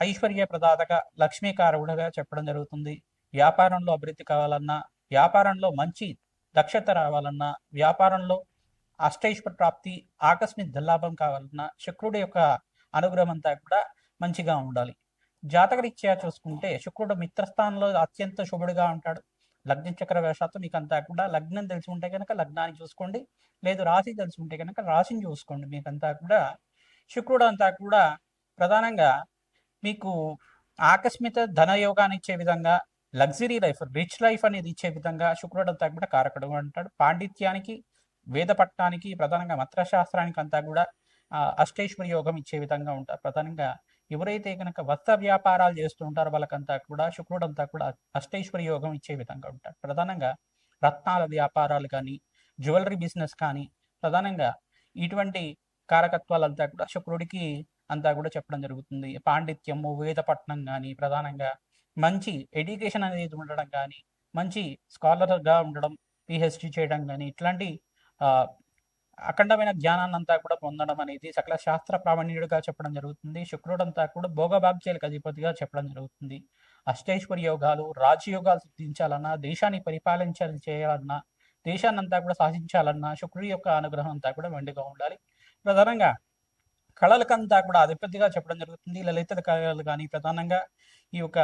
ఐశ్వర్య ప్రదాతగా లక్ష్మీకారకుడుగా చెప్పడం జరుగుతుంది. వ్యాపారంలో అభివృద్ధి కావాలన్నా వ్యాపారంలో మంచి దక్షత రావాలన్నా వ్యాపారంలో అష్టైశ్వర ప్రాప్తి ఆకస్మిక దల్లాభం కావాలన్నా శుక్రుడి యొక్క అనుగ్రహం అంతా కూడా మంచిగా ఉండాలి. జాతకరీత్యా చూసుకుంటే శుక్రుడు మిత్రస్థానంలో అత్యంత శుభుడిగా ఉంటాడు. లగ్న చక్ర వేషాత్తు మీకు అంతా కూడా లగ్నం తెలిసి ఉంటే కనుక లగ్నాన్ని చూసుకోండి. లేదు రాశి తెలిసి ఉంటే కనుక రాశిని చూసుకోండి. మీకంతా కూడా శుక్రుడు అంతా కూడా ప్రధానంగా మీకు ఆకస్మిక ధనయోగాన్ని ఇచ్చే విధంగా లగ్జరీ లైఫ్ రిచ్ లైఫ్ అనేది ఇచ్చే విధంగా శుక్రుడు అంతా కూడా కారకుడు అంటాడు. పాండిత్యానికి వేద పట్టణానికి ప్రధానంగా మంత్రశాస్త్రానికి అంతా కూడా అష్టేశ్వరి యోగం ఇచ్చే విధంగా ఉంటారు. ప్రధానంగా ఎవరైతే కనుక వస్త్ర వ్యాపారాలు చేస్తూ ఉంటారో వాళ్ళకంతా కూడా శుక్రుడు అంతా కూడా అష్టేశ్వరి యోగం ఇచ్చే విధంగా ఉంటారు ప్రధానంగా రత్నాల వ్యాపారాలు కానీ జ్యువెలరీ బిజినెస్ కానీ ప్రధానంగా ఇటువంటి కారకత్వాలంతా కూడా శుక్రుడికి అంతా కూడా చెప్పడం జరుగుతుంది. పాండిత్యము వేదపట్నం కానీ ప్రధానంగా మంచి ఎడ్యుకేషన్ అనేది ఉండడం కానీ మంచి స్కాలర్గా ఉండడం పిహెచ్డి చేయడం కానీ ఇట్లాంటి ఆ, అఖండమైన జ్ఞానాన్ని అంతా కూడా పొందడం అనేది సకల శాస్త్ర ప్రావీణ్యుడిగా చెప్పడం జరుగుతుంది. శుక్రుడు అంతా కూడా భోగభాగ్యాలకు అధిపతిగా చెప్పడం జరుగుతుంది. అష్టేశ్వరి యోగాలు రాజయోగాలు సిద్ధించాలన్నా దేశాన్ని పరిపాలించాలి చేయాలన్నా దేశాన్ని అంతా కూడా సాధించాలన్నా శుక్రుడి యొక్క అనుగ్రహం అంతా కూడా మెండుగా ఉండాలి. ప్రధానంగా కళలకంతా కూడా అధిపతిగా చెప్పడం జరుగుతుంది. లలిత కళలు కానీ ప్రధానంగా ఈ యొక్క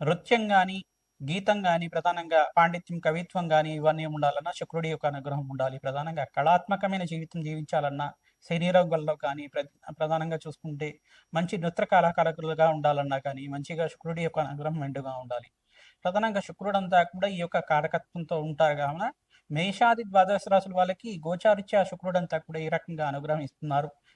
నృత్యం కానీ గీతం కానీ ప్రధానంగా పాండిత్యం కవిత్వం కానీ ఇవన్నీ ఉండాలన్నా శుక్రుడి యొక్క అనుగ్రహం ఉండాలి. ప్రధానంగా కళాత్మకమైన జీవితం జీవించాలన్నా శరీరంలో కానీ ప్రధానంగా చూసుకుంటే మంచి నృత్య కళాకారులుగా ఉండాలన్నా కానీ మంచిగా శుక్రుడి యొక్క అనుగ్రహం మెండుగా ఉండాలి. ప్రధానంగా శుక్రుడంతా కూడా ఈ యొక్క కారకత్వంతో ఉంటారు కావున మేషాది ద్వాదశ రాసుల వాళ్ళకి గోచారిత్య శుక్రుడంతా కూడా ఈ రకంగా అనుగ్రహం ఇస్తున్నారు.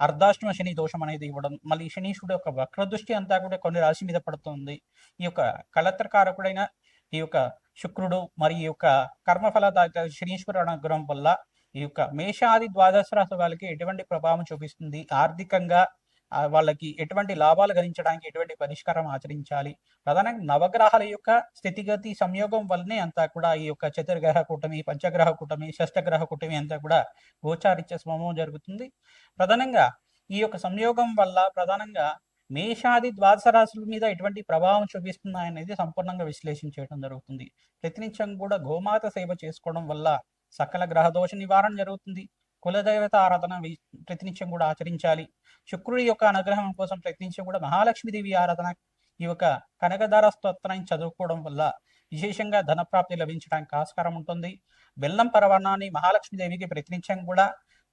అర్ధాష్టమ శని దోషం అనేది ఇవ్వడం మళ్ళీ శనీశ్వరుడు యొక్క వక్రదృష్టి అంతా కూడా కొన్ని రాశి మీద పడుతుంది. ఈ యొక్క కళత్రకారకుడైన ఈ యొక్క శుక్రుడు మరి ఈ యొక్క కర్మఫల శనీశ్వరుడు అనుగ్రహం వల్ల ఈ యొక్క మేషాది ద్వాదశ రాశి వాళ్ళకి ఎటువంటి ప్రభావం చూపిస్తుంది? ఆర్థికంగా వాళ్ళకి ఎటువంటి లాభాలు గణించడానికి ఎటువంటి పరిష్కారం ఆచరించాలి. ప్రధానంగా నవగ్రహాల యొక్క స్థితిగతి సంయోగం వల్లనే అంతా కూడా ఈ యొక్క చతుర్గ్రహ కూటమి పంచగ్రహ కూటమి షష్టగ్రహ కూటమి అంతా కూడా గోచారిత్య స్వభావం జరుగుతుంది. ప్రధానంగా ఈ యొక్క సంయోగం వల్ల ప్రధానంగా మేషాది ద్వాదశ రాశుల మీద ఎటువంటి ప్రభావం చూపిస్తున్నాయనేది సంపూర్ణంగా విశ్లేషణ చేయడం జరుగుతుంది. ప్రతినిత్యం కూడా గోమాత సేవ చేసుకోవడం వల్ల సకల గ్రహ దోష నివారణ జరుగుతుంది. కులదేవత ఆరాధన ప్రతినిత్యం కూడా ఆచరించాలి. శుక్రుడి యొక్క అనుగ్రహం కోసం ప్రయత్నించి కూడా మహాలక్ష్మీదేవి ఆరాధన ఈ యొక్క కనకధార స్తోత్రాన్ని చదువుకోవడం వల్ల విశేషంగా ధనప్రాప్తి లభించడానికి ఆస్కారం ఉంటుంది. బెల్లం పరవాణాన్ని మహాలక్ష్మీదేవికి ప్రతినిత్యం కూడా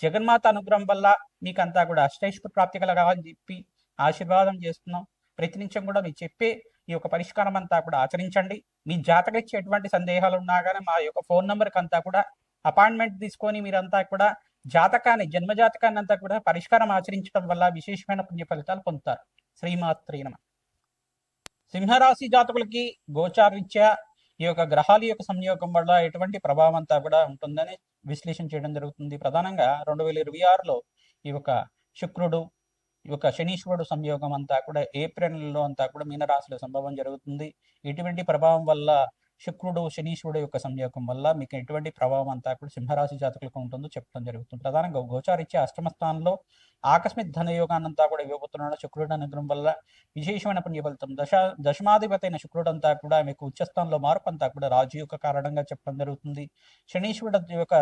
జగన్మాత అనుగ్రహం వల్ల మీకంతా కూడా అష్టైశ్వర ప్రాప్తి కలగాలని చెప్పి ఆశీర్వాదం చేస్తున్నాం. ప్రతి నిమిషం కూడా మీరు చెప్పే ఈ యొక్క పరిష్కారం అంతా కూడా ఆచరించండి. మీ జాతక ఇచ్చే ఎటువంటి సందేహాలు ఉన్నా కానీ మా యొక్క ఫోన్ నెంబర్కి అంతా కూడా అపాయింట్మెంట్ తీసుకొని మీరంతా కూడా జాతకాన్ని జన్మ జాతకాన్ని అంతా కూడా పరిష్కారం ఆచరించడం వల్ల విశేషమైన పుణ్య ఫలితాలు పొందుతారు. శ్రీమాత్రి నమ. సింహరాశి జాతకులకి గోచారీత్యా ఈ యొక్క గ్రహాల యొక్క సంయోగం వల్ల ఎటువంటి ప్రభావం అంతా కూడా ఉంటుందని విశ్లేషణ చేయడం జరుగుతుంది. ప్రధానంగా రెండు వేల ఇరవై ఆరులో ఈ యొక్క శుక్రుడు ఈ యొక్క శనీశ్వరుడు సంయోగం అంతా కూడా ఏప్రిల్ నెలలో అంతా కూడా మీనరాశిలో సంభవం జరుగుతుంది. ఇటువంటి ప్రభావం వల్ల శుక్రుడు శనీశ్వరుడు యొక్క సంయోగం వల్ల మీకు ఎటువంటి ప్రభావం అంతా కూడా సింహరాశి జాతకులకు ఉంటుందో చెప్పడం జరుగుతుంది. ప్రధానంగా గోచారిచ్చే అష్టమ స్థానంలో ఆకస్మిక ధనయోగాన్నంతా కూడా ఇవ్వబోతున్నాడు శుక్రుడు అనుగ్రహం వల్ల విశేషమైన పుణ్య ఫలితం. దశ దశమాధిపతి అయిన శుక్రుడు అంతా కూడా మీకు ఉచ్చస్థానంలో మార్పు అంతా కూడా రాజు యొక్క కారణంగా చెప్పడం జరుగుతుంది. శనీశ్వరుడు యొక్క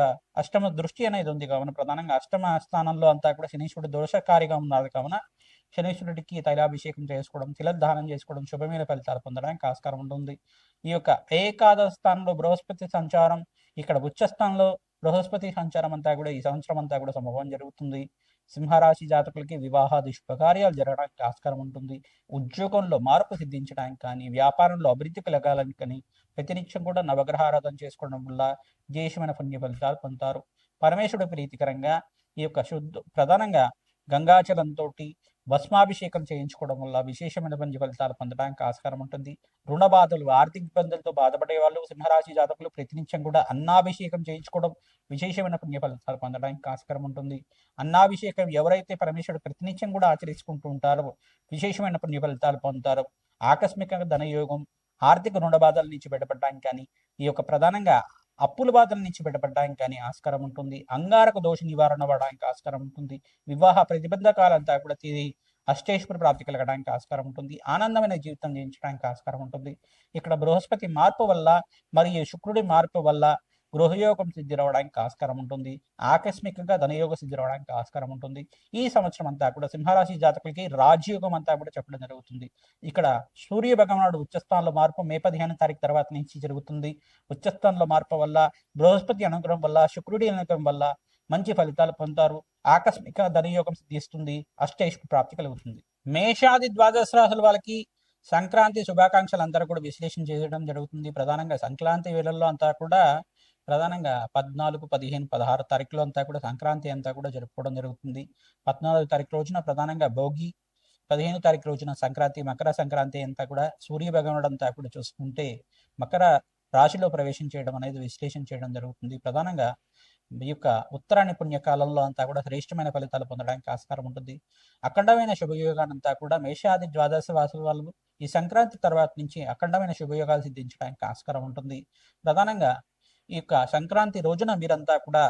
అష్టమ దృష్టి అనేది ఉంది కావున ప్రధానంగా అష్టమ స్థానంలో అంతా కూడా శనీశ్వరుడు దోషకారిగా ఉన్నది కావున శనీశ్వరుడికి తైలాభిషేకం చేసుకోవడం తిలదానం చేసుకోవడం శుభమైన ఫలితాలు పొందడానికి ఆస్కారం ఉంటుంది. ఈ యొక్క ఏకాదశ స్థానంలో బృహస్పతి సంచారం ఇక్కడ ఉచ్చస్థానంలో బృహస్పతి సంచారం అంతా కూడా ఈ సంవత్సరం అంతా కూడా సంభవం జరుగుతుంది. సింహరాశి జాతకులకి వివాహాది శుభకార్యాలు జరగడానికి ఆస్కారం ఉంటుంది. ఉద్యోగంలో మార్పు సిద్ధించడానికి కానీ వ్యాపారంలో అభివృద్ధి కలగాలని కానీ ప్రతినిత్యం కూడా నవగ్రహారాధన చేసుకోవడం వల్ల విశేషమైన పుణ్య ఫలితాలు పొందుతారు. పరమేశ్వరుడు ప్రీతికరంగా ఈ యొక్క శుద్ధ ప్రధానంగా గంగాచలంతో భస్మాభిషేకం చేయించుకోవడం వల్ల విశేషమైన పుణ్య ఫలితాలు పొందడానికి ఆస్కారం ఉంటుంది. రుణ బాధలు ఆర్థిక ఇబ్బందులతో బాధపడే వాళ్ళు సింహరాశి జాతకులు ప్రతినిత్యం కూడా అన్నాభిషేకం చేయించుకోవడం విశేషమైన పుణ్య ఫలితాలు పొందడానికి ఆస్కారం ఉంటుంది. అన్నాభిషేకం ఎవరైతే పరమేశ్వరుడు ప్రతినిత్యం కూడా ఆచరించుకుంటూ ఉంటారో విశేషమైన పుణ్య ఫలితాలు పొందుతారో. ఆకస్మిక ధనయోగం ఆర్థిక రుణ బాధల నుంచి బయటపడడానికి కానీ ఈ యొక్క ప్రధానంగా అప్పుల బాధల నుంచి బయటపడడానికి కానీ ఆస్కారం ఉంటుంది. అంగారక దోష నివారణ అవ్వడానికి ఆస్కారం ఉంటుంది. వివాహ ప్రతిబంధకాలంతా కూడా తీరి అష్టేశ్వర ప్రాప్తి కలగడానికి ఆస్కారం ఉంటుంది. ఆనందమైన జీవితం జీవించడానికి ఆస్కారం ఉంటుంది. ఇక్కడ బృహస్పతి మార్పు వల్ల మరియు శుక్రుడి మార్పు వల్ల గృహయోగం సిద్ధి రావడానికి ఆస్కారం ఉంటుంది. ఆకస్మికంగా ధనయోగ సిద్ధి రావడానికి ఆస్కారం ఉంటుంది. ఈ సంవత్సరం అంతా కూడా సింహరాశి జాతకులకి రాజయోగం అంతా కూడా చెప్పడం జరుగుతుంది. ఇక్కడ సూర్య భగవానుడు ఉచ్చస్థానంలో మార్పు మే పదిహేను తారీఖు తర్వాత నుంచి జరుగుతుంది. ఉచ్చస్థానంలో మార్పు వల్ల బృహస్పతి అనుగ్రహం వల్ల శుక్రుడి అనుగ్రహం వల్ల మంచి ఫలితాలు పొందుతారు. ఆకస్మిక ధనయోగం సిద్ధిస్తుంది. అష్టైశ్వ ప్రాప్తి కలుగుతుంది. మేషాది ద్వాదశ రాశుల వాళ్ళకి సంక్రాంతి శుభాకాంక్షలు అందరూ కూడా విశ్లేషణ చేయడం జరుగుతుంది. ప్రధానంగా సంక్రాంతి వేళల్లో అంతా కూడా ప్రధానంగా పద్నాలుగు పదిహేను పదహారు తారీఖులో అంతా కూడా సంక్రాంతి అంతా కూడా జరుపుకోవడం జరుగుతుంది. పద్నాలుగు తారీఖు రోజున ప్రధానంగా భోగి పదిహేను తారీఖు రోజున సంక్రాంతి మకర సంక్రాంతి అంతా కూడా సూర్య భగవానుడు అంతా కూడా చూసుకుంటే మకర రాశిలో ప్రవేశం చేయడం అనేది విశ్లేషణ చేయడం జరుగుతుంది. ప్రధానంగా ఈ యొక్క ఉత్తరాయణ పుణ్యకాలంలో అంతా కూడా శ్రేష్టమైన ఫలితాలు పొందడానికి ఆస్కారం ఉంటుంది. అఖండమైన శుభయోగానంతా కూడా మేషాది ద్వాదశ వాసు వాళ్ళు ఈ సంక్రాంతి తర్వాత నుంచి అఖండమైన శుభయోగాలు సిద్ధించడానికి ఆస్కారం ఉంటుంది. ప్రధానంగా ఈ యొక్క సంక్రాంతి రోజున మీరంతా కూడా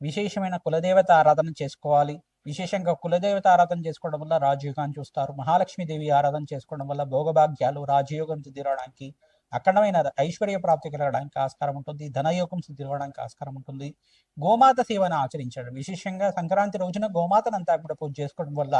విశేషమైన కులదేవత ఆరాధన చేసుకోవాలి. విశేషంగా కులదేవత ఆరాధన చేసుకోవడం వల్ల రాజయోగాన్ని చూస్తారు. మహాలక్ష్మీదేవి ఆరాధన చేసుకోవడం వల్ల భోగభాగ్యాలు రాజయోగం తీరడానికి అఖండమైన ఐశ్వర్య ప్రాప్తి కలగడానికి ఆస్కారం ఉంటుంది. ధనయోగం సిద్ధి ఆస్కారం ఉంటుంది. గోమాత సేవను ఆచరించడం విశేషంగా సంక్రాంతి రోజున గోమాతను అంతా కూడా పూజ చేసుకోవడం వల్ల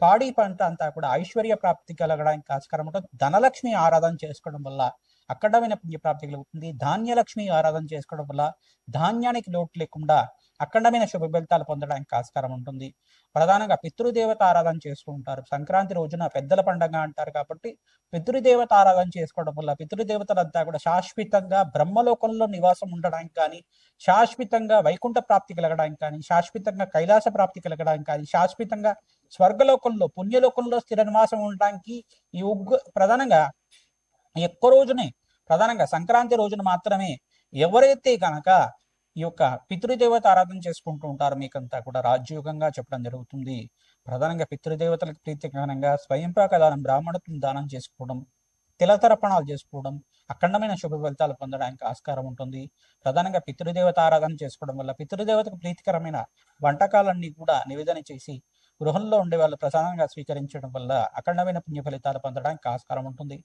పాడి పంట అంతా కూడా ఐశ్వర్య ప్రాప్తి కలగడానికి ఆస్కారం ఉంటుంది. ధనలక్ష్మి ఆరాధన చేసుకోవడం వల్ల అఖండమైన పుణ్యప్రాప్తి కలుగుతుంది. ధాన్యలక్ష్మి ఆరాధన చేసుకోవడం వల్ల ధాన్యానికి లోటు లేకుండా అఖండమైన శుభ ఫలితాలు పొందడానికి ఆస్కారం ఉంటుంది. ప్రధానంగా పితృదేవత ఆరాధన చేసుకుంటారు సంక్రాంతి రోజున పెద్దల పండగ అంటారు కాబట్టి పితృదేవత ఆరాధన చేసుకోవడం వల్ల పితృదేవతలంతా కూడా శాశ్వతంగా బ్రహ్మలోకంలో నివాసం ఉండడానికి కానీ శాశ్వతంగా వైకుంఠ ప్రాప్తి కలగడానికి కానీ శాశ్వతంగా కైలాస ప్రాప్తి కలగడానికి కానీ శాశ్వతంగా స్వర్గలోకంలో పుణ్యలోకంలో స్థిర నివాసం ఉండడానికి ఈ ఉగ్గు ప్రధానంగా ఎక్కువ రోజునే ప్రధానంగా సంక్రాంతి రోజున మాత్రమే ఎవరైతే కనుక ఈ యొక్క పితృదేవత ఆరాధన చేసుకుంటూ ఉంటారో మీకంతా కూడా రాజ్యోగంగా చెప్పడం జరుగుతుంది. ప్రధానంగా పితృదేవతలకు ప్రీతికరంగా స్వయంపాక దానం బ్రాహ్మణత్వం దానం చేసుకోవడం తిలతర్పణాలు చేసుకోవడం అఖండమైన శుభ ఫలితాలు పొందడానికి ఆస్కారం ఉంటుంది. ప్రధానంగా పితృదేవత ఆరాధన చేసుకోవడం వల్ల పితృదేవతకు ప్రీతికరమైన వంటకాలన్నీ కూడా నివేదన చేసి గృహంలో ఉండే వాళ్ళు ప్రధానంగా స్వీకరించడం వల్ల అఖండమైన పుణ్య ఫలితాలు పొందడానికి ఆస్కారం ఉంటుంది.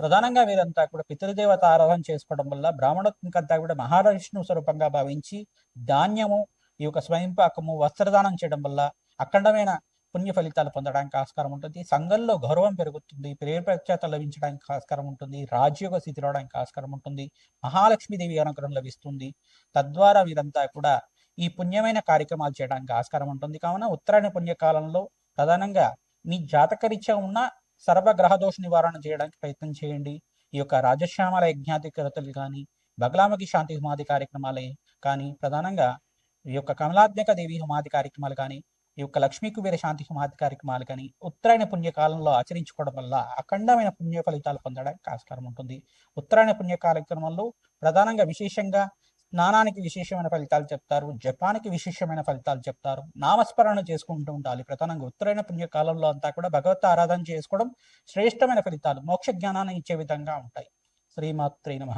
ప్రధానంగా వీరంతా కూడా పితృదేవత ఆరాధన చేసుకోవడం వల్ల బ్రాహ్మణత్వంకంతా కూడా మహావిష్ణు స్వరూపంగా భావించి ధాన్యము ఈ యొక్క స్వయంపాకము వస్త్రదానం చేయడం వల్ల అఖండమైన పుణ్య ఫలితాలు పొందడానికి ఆస్కారం ఉంటుంది. సంఘంలో గౌరవం పెరుగుతుంది ప్రేమ ప్రఖ్యాత లభించడానికి ఆస్కారం ఉంటుంది రాజ్యోగ స్థితి రావడానికి ఆస్కారం ఉంటుంది మహాలక్ష్మీదేవి అనుగ్రహం లభిస్తుంది. తద్వారా వీరంతా కూడా ఈ పుణ్యమైన కార్యక్రమాలు చేయడానికి ఆస్కారం ఉంటుంది. కావున ఉత్తరాయణ పుణ్యకాలంలో ప్రధానంగా మీ జాతకరీత్యా ఉన్న సర్వగ్రహ దోష నివారణ చేయడానికి ప్రయత్నం చేయండి. ఈ యొక్క రాజశ్యామల యజ్ఞాధికరతలు కానీ బగలామకి శాంతి హుమాది కార్యక్రమాలే కానీ ప్రధానంగా ఈ యొక్క కమలాత్మక దేవి హుమాది కార్యక్రమాలు కానీ ఈ యొక్క లక్ష్మీ కుబేర శాంతి హుమాది కార్యక్రమాలు కానీ ఉత్తరాయణ పుణ్యకాలంలో ఆచరించుకోవడం వల్ల అఖండమైన పుణ్య ఫలితాలు పొందడానికి ఆస్కారం ఉంటుంది. ఉత్తరాయణ పుణ్య కార్యక్రమంలో ప్రధానంగా విశేషంగా స్నానానికి విశేషమైన ఫలితాలు చెప్తారు జపానికి విశేషమైన ఫలితాలు చెప్తారు నామస్మరణ చేసుకుంటూ ఉండాలి. ప్రధానంగా ఉత్తరైన పుణ్యకాలంలో అంతా కూడా భగవత్ ఆరాధన చేసుకోవడం శ్రేష్టమైన ఫలితాలు మోక్ష జ్ఞానాన్ని ఇచ్చే విధంగా ఉంటాయి. శ్రీమాత్రే నమ.